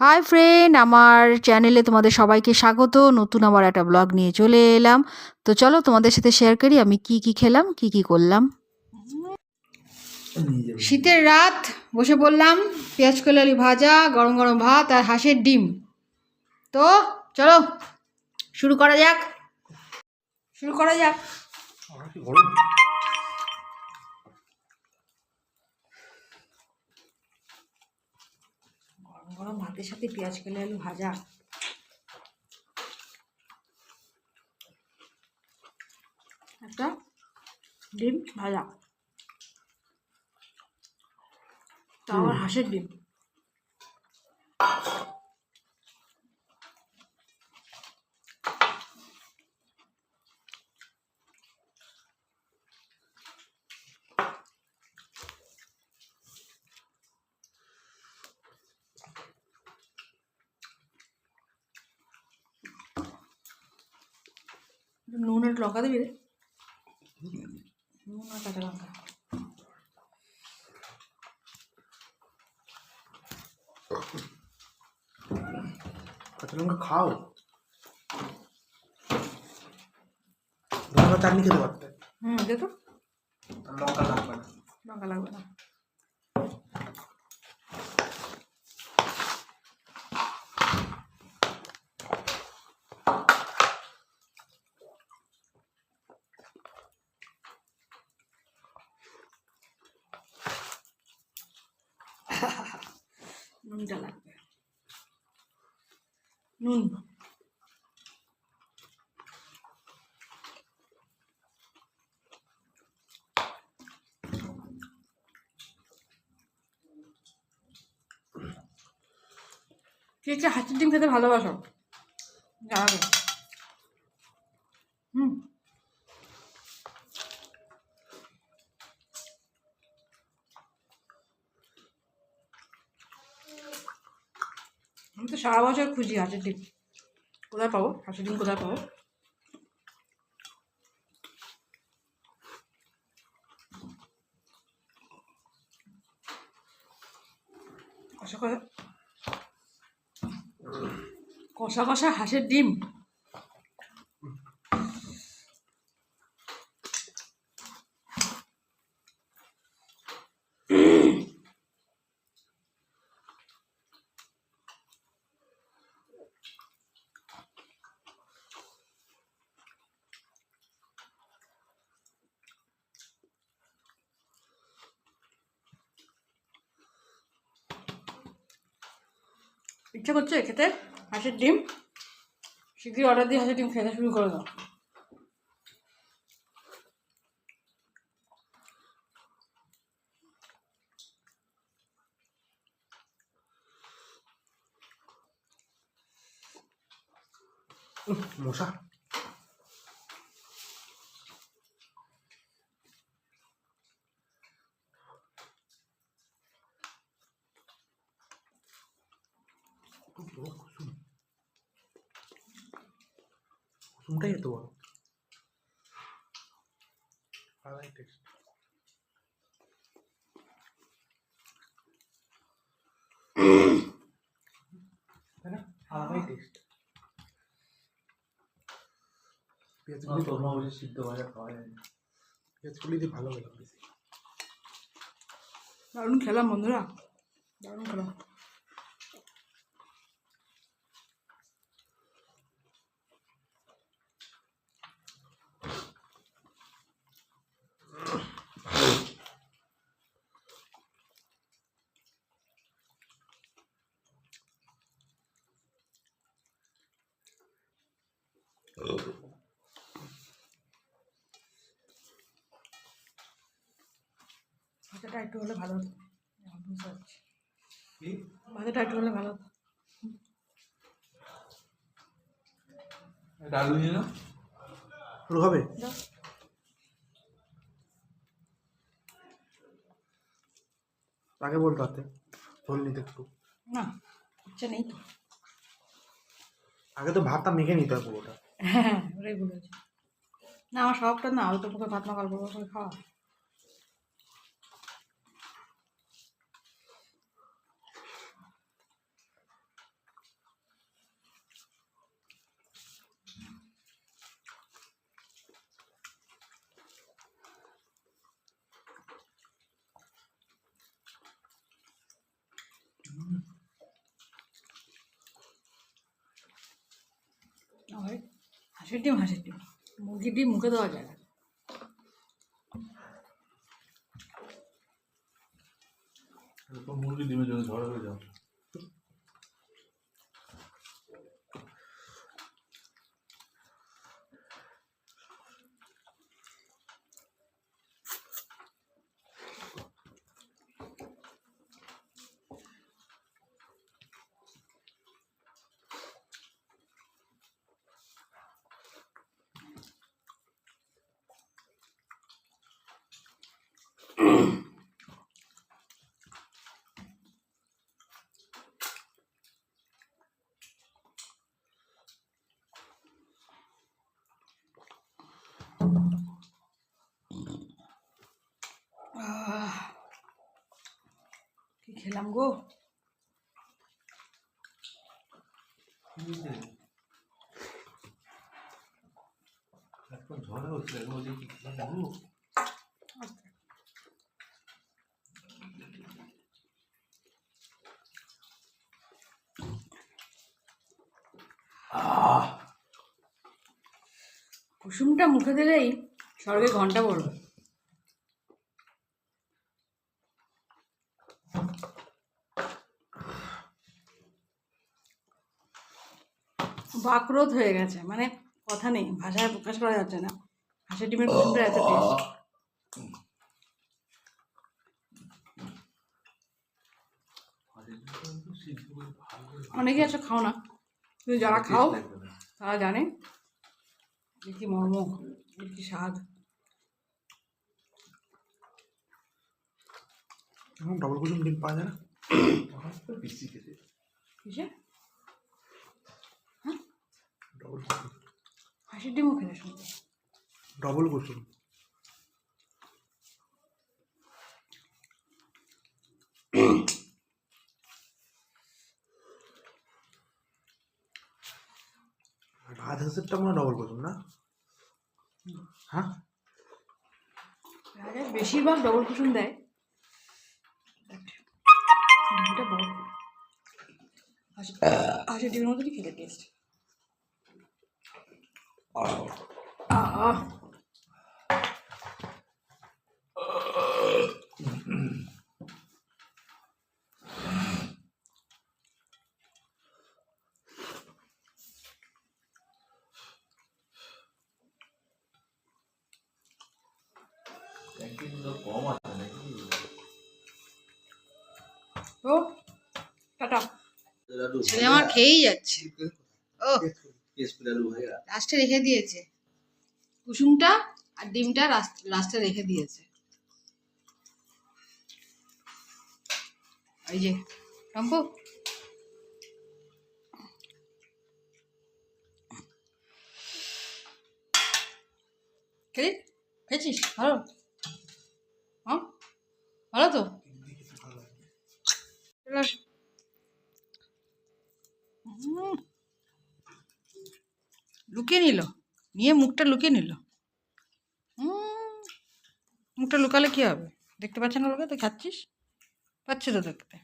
Hi friend আমার চ্যানেলে তোমাদের সবাইকে স্বাগত। নতুন আমার একটা ব্লগ নিয়ে চলে এলাম। তো চলো তোমাদের সাথে শেয়ার করি, আমি কি কি খেলাম, কি কি করলাম। শীতের রাত, বসে পড়লাম, পেঁয়াজ কলালি ভাজা, গরম গরম ভাত আর হাঁসের ডিম। তো চলো, শুরু করা যাক। শুরু করা যাক। গরম ভাতের সাথে পেঁয়াজ কেলে আলু ভাজা। একটা ডিম ভাজা। তা আবার হাঁসের ডিম। নুন আর লঙ্কা দিবি রে? নুন আর কাঁচা লঙ্কা। কাঁচা লঙ্কা খাও। লঙ্কা চাটনি খেতে পারতে হুম দে তো। লঙ্কা লাগবে না। লঙ্কা লাগবে না। নুনটা লাগবে। নুন। কে কে হাঁচির ডিম খেতে ভালোবাসো? জানাবে হুম আমি তো সারা বছর খুঁজি হাঁসের ডিম। কোথায় পাবো? হাঁসের ডিম কোথায় পাবো? কষা কষা কষা কষা হাঁসের ডিম। ইচ্ছা করছে খেতে হাঁসের ডিম। শিগগির অর্ডার দিয়ে হাঁসের ডিম খেতে শুরু করে দাও। উহ, মশা কুসুম। কুসুমটাই এত বড়। আলাদাই টেস্ট আলাদাই টেস্ট পেঁয়াজগুলি তো তোমরা সিদ্ধ ভাজা খাওয়া যায়। না পেঁয়াজগুলি দিয়ে ভালো বেশি। দারুণ খেলাম বন্ধুরা। দারুণ খেলাম। ভাজাটা একটু হলে ভালো হতো। বুঝতে পারছি। একটু হলে ভালো হতো। ডাল নিয়ে না শুরু হবে? আগে বলতে পারতে ঝোল নিতে একটু। না ইচ্ছা নেই তো। আগে তো ভাতটা মেখে নিতে হবে পুরোটা। হ্যাঁ ওটাই বলেছি। না আমার সবটা না অল্প মুখে ভাত মাখাল করে খাওয়া। হাঁসের ডিম হাঁসের ডিম মুরগির ডিম মুখে দেওয়া যায় না। মুরগির মুরগি ডিমের জন্য ঝড় হয়ে যাও আহ, কি খেলাম গো এখন ঝড় হচ্ছে এগুলো যে কি খেলাম গো? আহ কুসুমটা মুখে দিলেই স্বর্গে ঘণ্টা পড়বে। বাকরোধ হয়ে গেছে মানে কথা নেই ভাষায় প্রকাশ করা যাচ্ছে না। হাঁসের ডিমের কুসুমটা এত টেস্ট অনেকে আছে খাও না। কিন্তু যারা খাও। তারা জানে কি মর্ম কি স্বাদ। এখন ডবল কুসুম ডিম পাওয়া যায় না? খেতে। কিসে? ডবল কুসুম। হাঁসের ডিমও খেতে শুনতে। ডবল কুসুম। হাঁসেরটা মনে ডবল করুন না? হ্যাঁ? বেশিরভাগ ডবল কুসুম দেয়। আচ্ছা ডিমের খেতে টেস্ট আহ। তো টাটা। ছেলে আমার খেয়েই যাচ্ছে। ও। লাস্টে রেখে দিয়েছে। কুসুমটা আর ডিমটা লাস্টে রেখে দিয়েছে। এই যে টম্পু। খেলি খেয়েছিস? ভালো? হ্যাঁ? ভালো তো? লুকিয়ে নিল। নিয়ে মুখটা লুকিয়ে নিল। মুখটা লুকালে কি হবে? দেখতে পাচ্ছে না লোকে তো খাচ্ছিস? পাচ্ছে তো দেখতে।